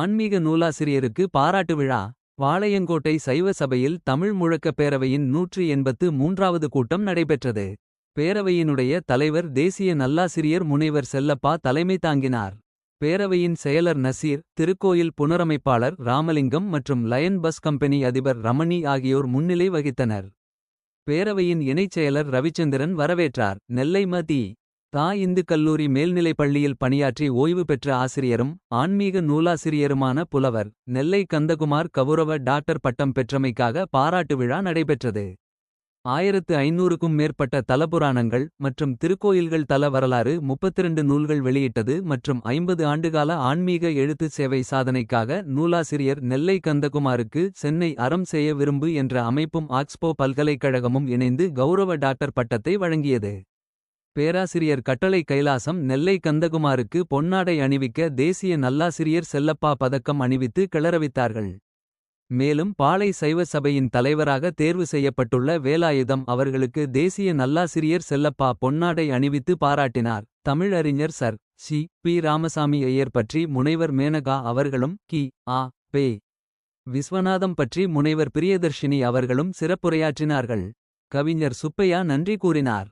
ஆன்மீக நூலாசிரியருக்கு பாராட்டு விழா வாளையங்கோட்டை சைவ சபையில் தமிழ் முழக்கப் பேரவையின் நூற்றி எண்பத்து மூன்றாவது கூட்டம் நடைபெற்றது. பேரவையினுடைய தலைவர் தேசிய நல்லாசிரியர் முனைவர் செல்லப்பா தலைமை தாங்கினார். பேரவையின் செயலர் நசீர் திருக்கோயில் புனரமைப்பாளர் ராமலிங்கம் மற்றும் லயன் பஸ் கம்பெனி அதிபர் ரமணி ஆகியோர் முன்னிலை வகித்தனர். பேரவையின் இணைச் செயலர் ரவிச்சந்திரன் வரவேற்றார். நெல்லை மதி. தா இந்து கல்லூரி மேல்நிலைப் பள்ளியில் பணியாற்றி ஓய்வு பெற்ற ஆசிரியரும். ஆன்மீக நூலாசிரியருமான புலவர். நெல்லை கந்தகுமார் கவுரவ டாக்டர் பட்டம் பெற்றமைக்காக பாராட்டு விழா நடைபெற்றது. ஆயிரத்து ஐநூறுக்கும் மேற்பட்ட தலபுராணங்கள் மற்றும் திருக்கோயில்கள் தல வரலாறு. 32 நூல்கள் வெளியிட்டது மற்றும் ஐம்பது ஆண்டுகால ஆன்மீக எழுத்து சேவை சாதனைக்காக. நூலாசிரியர் நெல்லை கந்தகுமாருக்கு சென்னை அறம் செய்ய விரும்பு என்ற அமைப்பும் ஆக்ஸ்போ பல்கலைக்கழகமும் இணைந்து கௌரவ டாக்டர் பட்டத்தை வழங்கியது. பேராசிரியர் கட்டளை கைலாசம் நெல்லை கந்தகுமாருக்கு பொன்னாடை அணிவிக்க தேசிய நல்லாசிரியர் செல்லப்பா பதக்கம் அணிவித்து கிளறவித்தார்கள். மேலும் பாளை சைவ சபையின் தலைவராக தேர்வு செய்யப்பட்டுள்ள வேலாயுதம் அவர்களுக்கு தேசிய நல்லாசிரியர் செல்லப்பா பொன்னாடை அணிவித்து பாராட்டினார். தமிழறிஞர் sir. C. P. Ramaswami Iyer பற்றி முனைவர் மேனகா அவர்களும் கி. ஆ. பே விஸ்வநாதம் பற்றி முனைவர் பிரியதர்ஷினி அவர்களும் சிறப்புரையாற்றினார்கள். கவிஞர் சுப்பையா நன்றி கூறினார்.